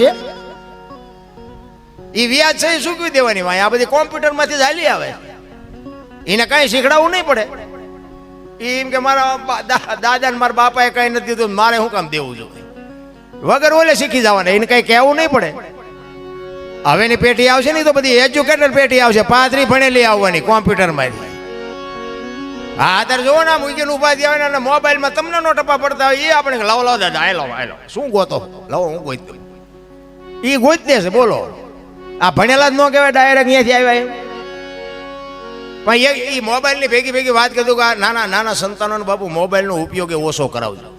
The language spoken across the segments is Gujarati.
છે એ વ્યાજ છે એ ચૂકવી દેવાની? વાય આ બધી કોમ્પ્યુટરમાંથી ચાલી આવે. એને કાંઈ શીખડાવવું નહીં પડે. એમ કે મારા દાદા ને મારા બાપાએ કઈ નથી દીધું, મારે શું કામ દેવું જોઈએ વગર ઓલે શીખી જવાના, એને કઈ કહેવું નહીં પડે. હવેની પેટી આવશે ને તો બધી એજ્યુકેટેડ પેટી આવશે પાંત્રી ભણેલી આવવાની કોમ્પ્યુટરમાં હા, અત્યારે જોવો ને મૂકીને ઊભા થયા હોય ને મોબાઈલમાં તમને નો ટપા પડતા હોય એ આપણે લાવો લાવો, દાદા આય લાવો આય લાવો શું ગોતો? લાવો, હું ગોઈ એ ગોત દેશે બોલો. આ ભણેલા જ ન કહેવાય ડાયરેક્ટ અહીંયાથી આવ્યા એમ. પણ એ મોબાઈલની ભેગી ભેગી વાત કીધું કે આ નાના નાના સંતાનોને બાપુ મોબાઈલનો ઉપયોગ એ ઓછો કરાવજો.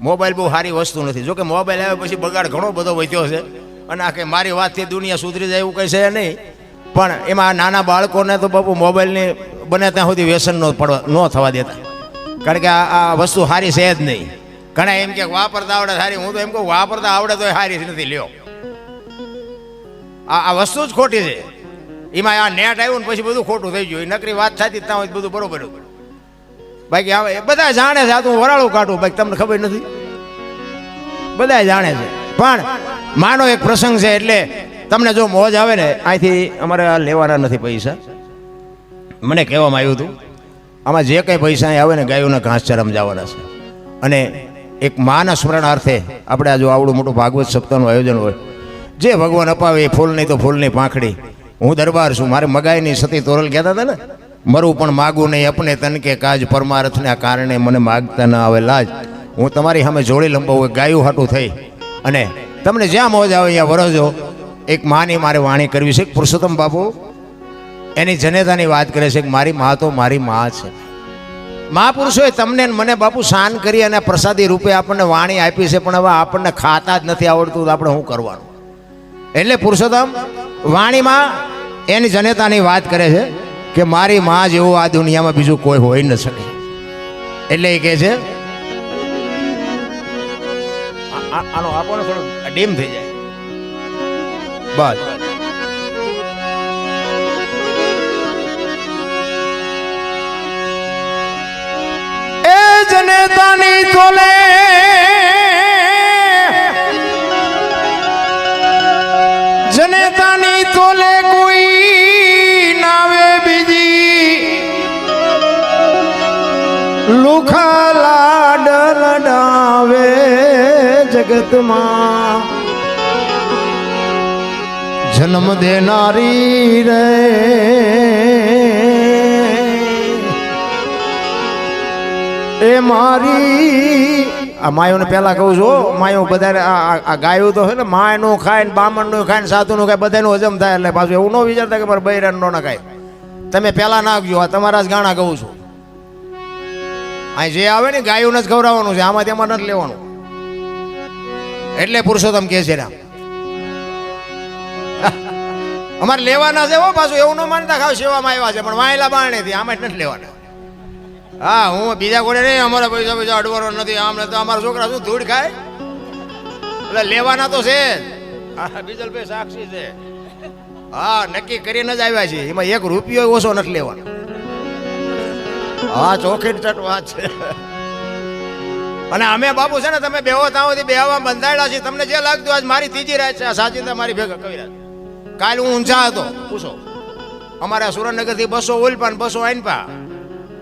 મોબાઈલ બહુ સારી વસ્તુ નથી. જોકે મોબાઈલ આવ્યા પછી બગાડ ઘણો બધો વધ્યો છે. અને આ કે મારી વાતથી દુનિયા સુધરી જાય એવું કંઈ છે નહીં. પણ એમાં નાના બાળકોને તો બાપુ મોબાઈલની બને ત્યાં સુધી વ્યસન ન પડવા ન થવા દેતા. કારણ કે આ વસ્તુ સારી છે જ નહીં. ઘણા એમ કે વાપરતા આવડે સારી, હું તો એમ કહું વાપરતા આવડે તો સારી નથી, લ્યો. આ આ વસ્તુ જ ખોટી છે. એમાં આ નેટ આવ્યું ને પછી બધું ખોટું થઈ ગયું. નકરી વાત થતી ત્યાં હોય બધું બરોબર બાકી હવે બધા જાણે છે, આ તો વરાળું કાઢું, બાકી તમને ખબર નથી? બધા જાણે છે. પણ માનો એક પ્રસંગ છે એટલે તમને જો મોજ આવે ને અહીંથી અમારે આ લેવાના નથી પૈસા. મને કહેવામાં આવ્યું હતું, આમાં જે કંઈ પૈસા આવે ને ગાયોના ચરમ જવાના છે. અને એક માના સ્મરણાર્થે આપણે આજે આવડું મોટું ભાગવત સપ્તાહનું આયોજન હોય. જે ભગવાન અપાવે એ ફૂલ નહીં તો ફૂલની પાંખડી. હું દરબાર છું, મારે મગાઈની સતી તોરલ કહેતા હતા ને? મરું પણ માગું નહીં, અપને તન કે કાજ પરમાર્થને કારણે મને માગતા ન આવે લાજ. હું તમારી સામે જોડી લંબાવું ગાયું હાટું થઈ. અને તમને જ્યાં મોજ આવે અહીંયા વરસજો. એક માની મારે વાણી કરવી છે. પુરુષોત્તમ બાપુ, એની જનેતાની વાત કરે છે કે મારી મા તો મારી મા છે. મહાપુરુષોએ તમને મને બાપુ શાન કરી અને પ્રસાદી રૂપે આપણને વાણી આપી છે, પણ હવે આપણને ખાતા જ નથી આવડતું, તો આપણે શું કરવાનું? એટલે પુરુષોત્તમ, વાણીમાં એની જનેતાની વાત કરે છે કે મારી મા જેવું આ દુનિયામાં બીજું કોઈ હોઈ ન શકે. એટલે એ કહે છે આનો આપો ને ડીમ થઈ જાય. બસ. જનેતાની તોલે જનેતાની તોલે કોઈ નાવે બીજી લુખા લાડ લડાવે જગતમાં જન્મ દેનારી રે એ મારી, આ માયોને પહેલાં કહું છું માયો બધા આ ગાયો તો છે ને, માયનું ખાય ને બામણનું ખાય ને સાધુનું ખાય, બધાનું હજમ થાય એટલે પાછું એવું ન વિચારતા કે મારે બૈરાન ના ખાય તમે પહેલા નાખજો, આ તમારા જ ગાણા કહું છું. અહીં જે આવે ને ગાયોને જ ખવડાવવાનું છે આમાં તેમાં નથી લેવાનું. એટલે પુરુષોત્તમ કહે છે રામ અમારે લેવાના છે હો પાછું, એવું ન માનતા ખાવ સેવામાં આવ્યા છે, પણ વાયેલા બારણેથી આમાં જ નથી લેવાના. હા હું બીજા કોડે નહીં અમારા પૈસા પૈસા અડવાનો નથી. આમ તો અમારા છોકરા શું ધૂળ ખાય? એટલે લેવાના તો છે બીજલભાઈ સાક્ષી છે. હા નક્કી કરીને જ આવ્યા છે. એમાં એક રૂપિયો ઓછો નથી લેવાનો. હા ચોખી ચટ વાત છે. અને અમે બાપુ છે ને તમે બેહો તાઓથી બેહવા બંધાયેલા છીએ. તમને જે લાગતું આજ મારી ત્રીજી રાત છે સાચી મારી ભેગા કઈ રાત. કાલ હું ઊંઝા હતો. પૂછો. અમારા સુરેન્દ્રનગરથી બસો ઓલપા ને બસો આઈનપા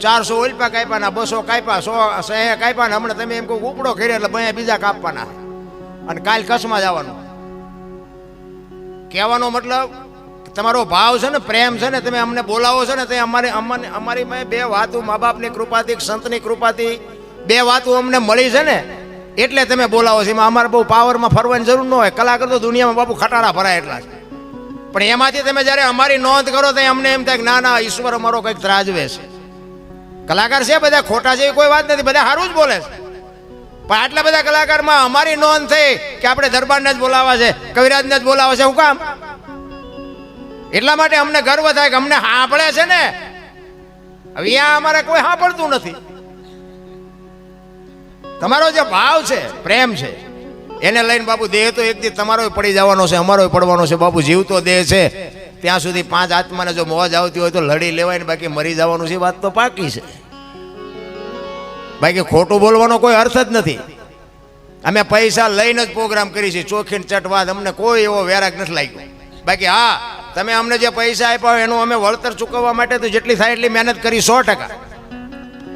ચારસો ઓલપા કાપ્યા ના બસો કાપ્યા સો સહે કાપ્યા ને હમણાં તમે એમ કહું ઉપડો કર્યો એટલે ભાઈ બીજા કાપવાના. અને કાલ કચ્છમાં જવાનું. કહેવાનો મતલબ, તમારો ભાવ છે ને, પ્રેમ છે ને, તમે અમને બોલાવો છો ને, તે અમારે, અમને, અમારી મેં બે વાતો, મા બાપની કૃપાથી, સંતની કૃપાથી, બે વાતો અમને મળી છે ને, એટલે તમે બોલાવો છો. એમાં અમારે બહુ પાવરમાં ફરવાની જરૂર ન હોય. કલાકાર તો દુનિયામાં બાપુ ખટારા ભરાય એટલા છે. પણ એમાંથી તમે જ્યારે અમારી નોંધ કરો તો અમને એમ થાય ના ના, ઈશ્વર અમારો કંઈક ત્રાજવે છે. કલાકાર છે, બધા ખોટા છે કોઈ વાત નથી, બધા સારું જ બોલે છે. પણ આટલા બધા કલાકારમાં અમારી નોંધ થઈ કે આપણે દરબારને જ બોલાવા છે, કવિરાજને જ બોલાવા છે, હું કામ? એટલા માટે અમને ગર્વ થાય કે અમને સાંભળે છે ને. હવે અહીંયા અમારે કોઈ સાંભળતું નથી. તમારો જે ભાવ છે, પ્રેમ છે, એને લઈને બાપુ દેહ તો એક દી તમારો પડી જવાનો છે અમારો પડવાનો છે, બાપુ જીવતો દેહ છે. ત્યાં સુધી પાંચ આત્માને જો મોજ આવતી હોય તો લડી લેવાય ને બાકી મરી જવાનું છે વાત તો પાકી છે. બાકી ખોટું બોલવાનો કોઈ અર્થ જ નથી. અમે પૈસા લઈને જ પ્રોગ્રામ કરી છે, ચોખીન ચટવાદ અમને કોઈ એવો વેરાગ નથી લાગ્યો. બાકી હા, તમે અમને જે પૈસા આપ્યા હોય એનું અમે વળતર ચૂકવવા માટે તો જેટલી થાય એટલી મહેનત કરી સો ટકા.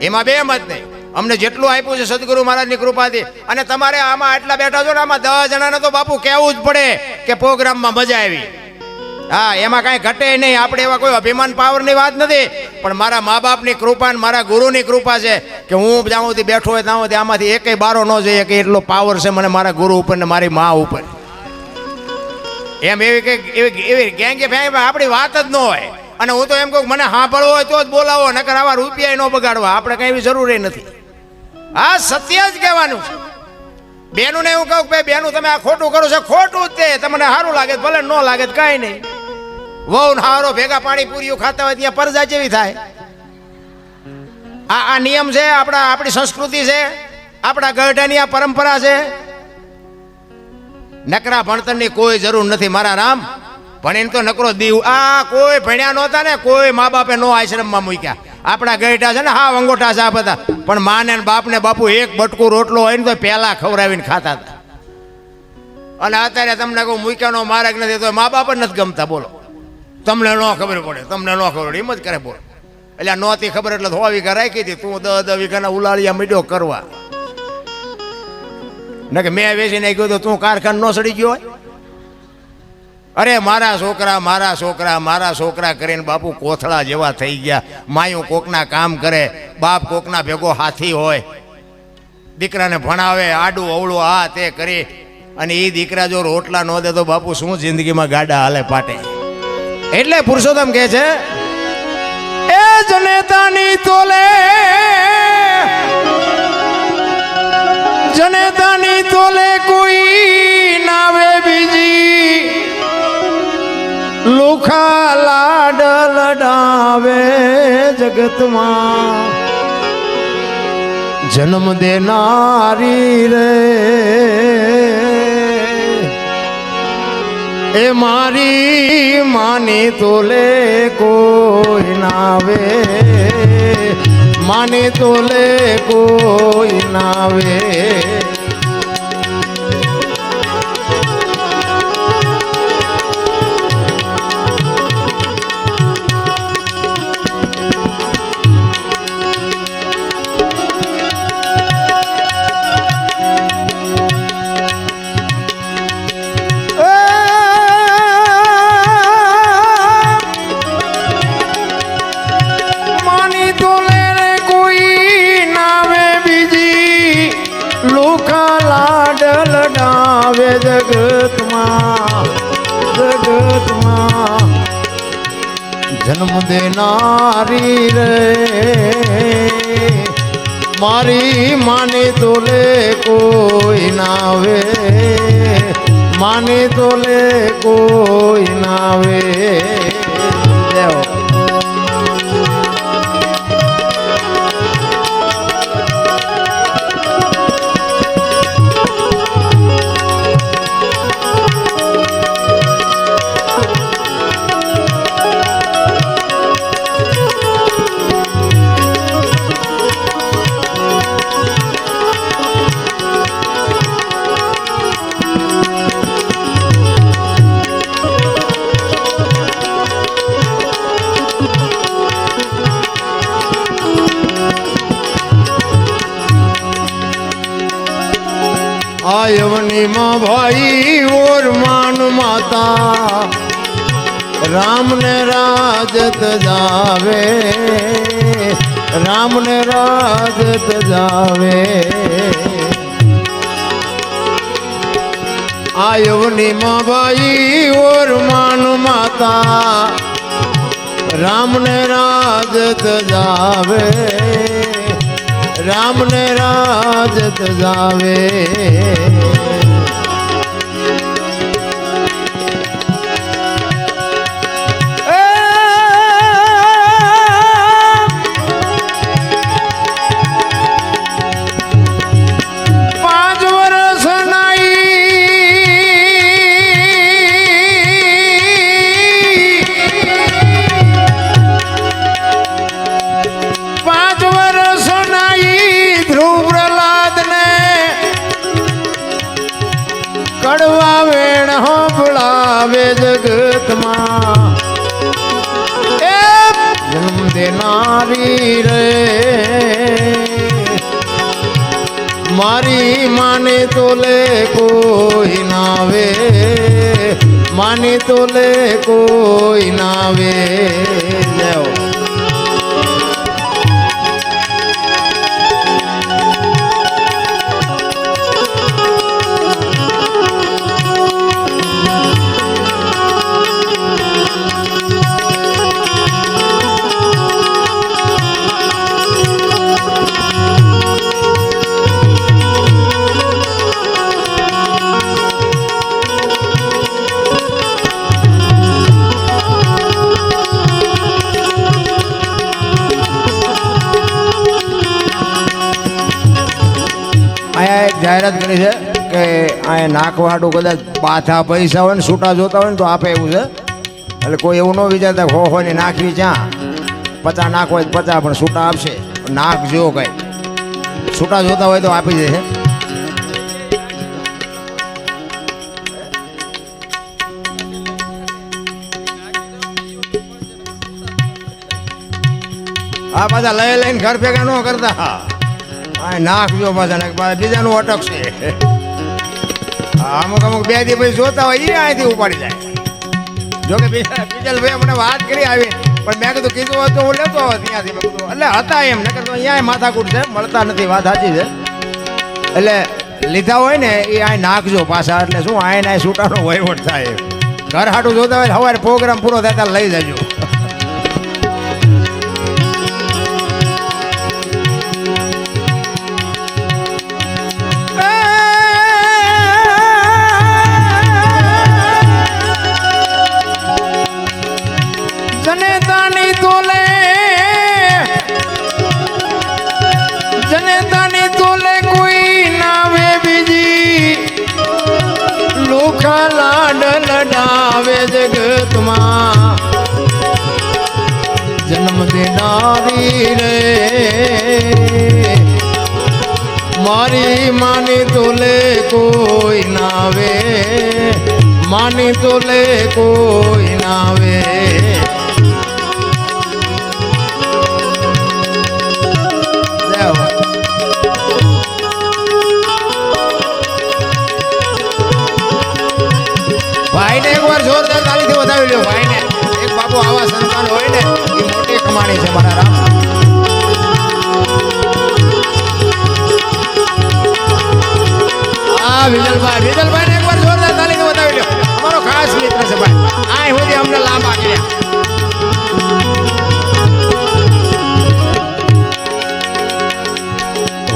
એમાં બે મત નહીં. અમને જેટલું આપ્યું છે સદગુરુ મહારાજની કૃપાથી, અને તમારે આમાં આટલા બેઠા છો ને, આમાં દસ જણાને તો બાપુ કહેવું જ પડે કે પ્રોગ્રામમાં મજા આવી. હા, એમાં કાંઈ ઘટે નહીં. આપણે એવા કોઈ અભિમાન પાવરની વાત નથી. પણ મારા મા બાપની કૃપા અને મારા ગુરુની કૃપા છે કે હું જ્યાં સુધી બેઠો હોય ત્યાં આમાંથી એકેય બારો ન જઈએ કે એટલો પાવર છે મને મારા ગુરુ ઉપર ને મારી મા ઉપર. એમ એવી કંઈક, એવી એવી ગેંગે ભાઈ, આપણી વાત જ ન હોય. અને હું તો એમ કહું કે મને સાંભળવો હોય તો જ બોલાવો, નકર આવા રૂપિયા ન બગાડવા. આપણે કંઈ એવી જરૂરી નથી. આ સત્ય જ કહેવાનું છે. બેનું ને એવું કહું કે બેનું તમે આ ખોટું કરો છો. ખોટું જ તે. તમને સારું લાગે, ભલે ન લાગે કાંઈ નહીં. વહુ હારો ભેગા પાણી પૂરીઓ ખાતા હોય ત્યાં પરજા જેવી થાય. આ આ નિયમ છે, આપણા આપણી સંસ્કૃતિ છે, આપણા ગઢાની આ પરંપરા છે. નકરા ભણતરની કોઈ જરૂર નથી મારા રામ ભણીને તો નકરો દીવ. આ કોઈ ભણ્યા નહોતા ને, કોઈ મા બાપે નો આશ્રમમાં મૂક્યા. આપણા ગઈઢા છે ને, હા અંગોઠા આ બધા. પણ માને બાપને બાપુ એક બટકું રોટલો હોય ને તો પહેલા ખવડાવીને ખાતા હતા. અને અત્યારે તમને કહું, મૂક્યાનો માર્ગ નથી, તો મા બાપ જ નથી ગમતા, બોલો. તમને ન ખબર પડે, તમને ન ખબર એમ જ કરે બોલ. એટલે નહોતી ખબર એટલે સો વીઘા રાખી હતી, તું દસ દસ વીઘાના ઉલાળિયા મીડો કરવા. ને કે મેં વેચી નાખ્યું તો તું કારખાન ન સડી ગયો હોય? અરે, મારા છોકરા મારા છોકરા મારા છોકરા કરીને બાપુ કોથળા જેવા થઈ ગયા. માયું કોકના કામ કરે, બાપ કોકના ભેગો હાથી હોય. દીકરાને ભણાવે, આડું, અવળું, આ તે કરી. અને એ દીકરા જો રોટલા ન દે તો બાપુ શું જિંદગીમાં ગાડા હાલે પાટે? એટલે પુરુષોત્તમ કહે છે, એ જનેતાની તોલે જનેતાની તોલે કોઈ નાવે બીજી. લુખા લાડ લડાવે જગતમાં. જન્મ દેનારી રે. એ મારી માની તોલે કોઈ નાવે માની તોલે કોઈ નાવે જન્મ દેનારી રે. મારી માને તોલે કોઈ નાવે માને તોલે કોઈ નાવે માતા રામ ને રાજત જાવે રામ ને રાજત જાવે. આયવની માં ભાઈ ઓર માન માતા રામ ને રાજત જાવે રામ ને રાજત જાવે. માને તોલે કોઈ નાવે માની તોલે કોઈ નાવે લેવો અહીંયા એક જાહેરાત કરી છે કે અહીંયા નાખવાડું કદાચ પાછા પૈસા હોય ને છૂટા જોતા હોય ને તો આપે એવું છે. એટલે કોઈ એવું ન વિચારતા હો હો ને નાખવી ચ્યાં પચા નાખ હોય પચા પણ છૂટા આપશે. નાખ જો કઈ. છૂટા જોતા હોય તો આપી દેશે આ પાછા લઈ લઈને ઘર ભેગા ન કરતા. આ નાખજો પાછા બીજાનું અટકશે અમુક અમુક બે દી પછી જોતા હોય એ અહીંથી ઉપાડી જાય. જોકે બીજા બીજા ભાઈ મને વાત કરી આવી, પણ મેં કીધું કીધું હતું હું લેતો હોત ત્યાંથી. એટલે હતા એમ, નકર તો અહીંયા માથાકૂટ છે, મળતા નથી. વાત સાચી છે. એટલે લીધા હોય ને એ આ નાખજો પાછા, એટલે શું આ ના છૂટાનો વહીવટ થાય ઘર હાટું જોતા હોય સવારે પ્રોગ્રામ પૂરો થાય, ત્યારે લઈ જજો. લાડ લડાવે જગતમાં. જન્મ દેનારી રે. મારી માની તોલે કોઈ નાવે માની તોલે કોઈ નાવે બાપુ આવા સંતાન હોય ને, એ મોટી કમાણી છે મારા રામ. આ વિજલભાઈ વિજલભાઈ ને એકવાર જોરદાર તાળીથી બતાવી લ્યો. અમારો ખાસ મિત્ર છે ભાઈ. આ સુધી અમને લાભ કર્યા.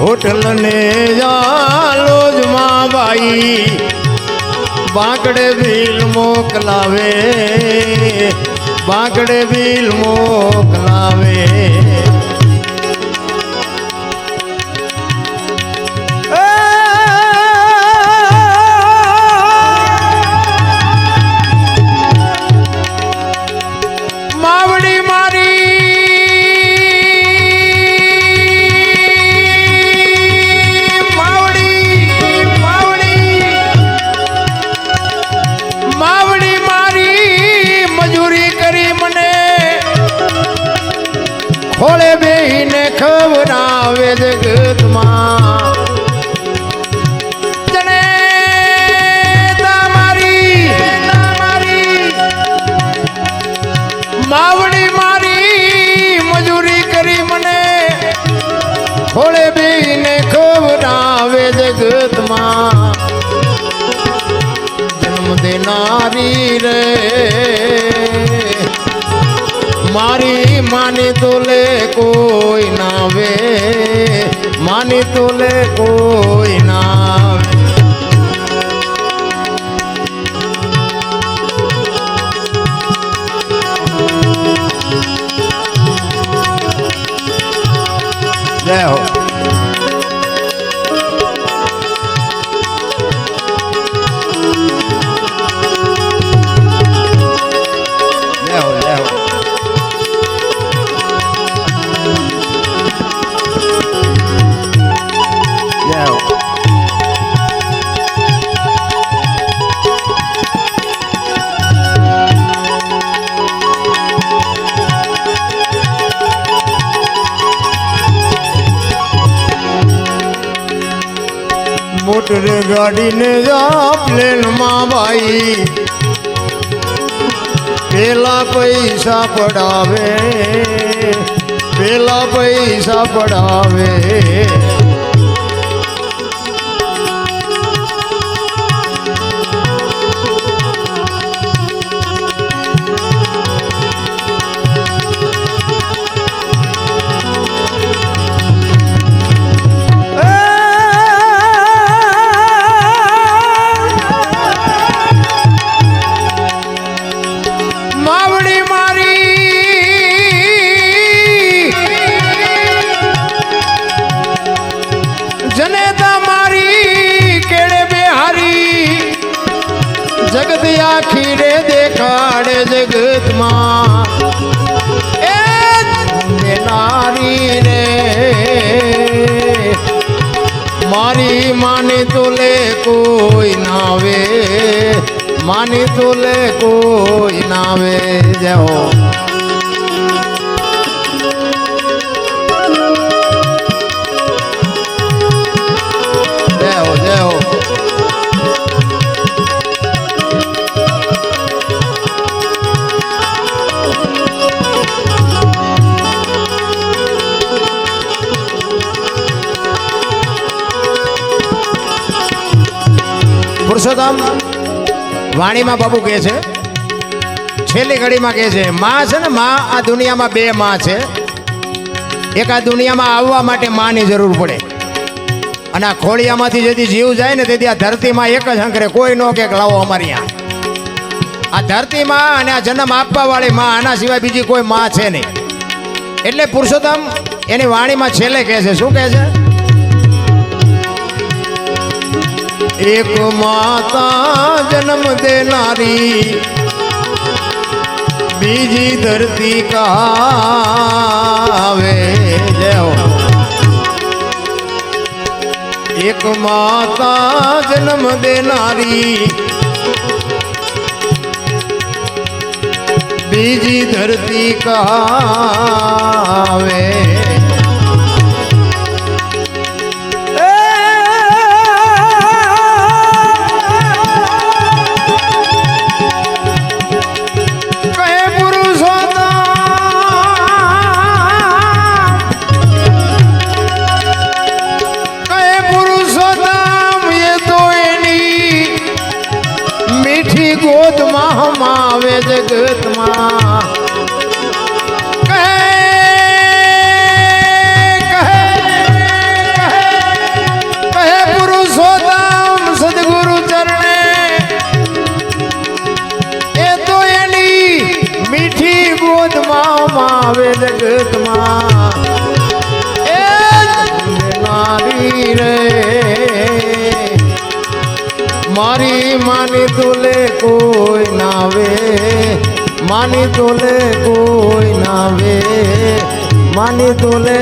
હોટલ ને જાલોજમાં બાઈ. બાંકડે ભીલ મોકલાવે. બાંકડે બિલ મોકલાવે. બેને ખવડાવે જગતમાં. જન્મ દેનારી રે. મારી માની તોલે કોઈ નાવે. માની તોલે કોઈ નાવે. જય પૈસા પડાવે પેલા પૈસા પડાવે. કોઈ નાવે માની તોલે કોઈ નાવે જાઓ જાઓ. પુરુષોત્તમ વાણીમાં બાબુ કહે છે, છેલ્લી ઘડીમાં કહે છે, માં છે ને, માં આ દુનિયામાં બે માં છે. એક આ દુનિયામાં આવવા માટે માની જરૂર પડે. અને આ ખોળિયામાંથી જેથી જીવ જાય ને, તેથી આ ધરતીમાં એક જ હંકરે કોઈ નો કે લાવો અમારી આ. આ ધરતીમાં અને આ જન્મ આપવા વાળી માં, આના સિવાય બીજી કોઈ માં છે નહીં. એટલે પુરુષોત્તમ એની વાણીમાં છેલ્લે કહે છે, શું કહે છે? એક માતા જન્મ દેનારી. બીજી ધરતી કાવે. એક માતા જન્મ દેનારી. બીજી ધરતી કહાવે એની મીઠી જગતમાં આવે જગતમાં એ નારી રે મારી માની તુલે કોઈ નાવે માની તુલે કોઈ નાવે માની તોલે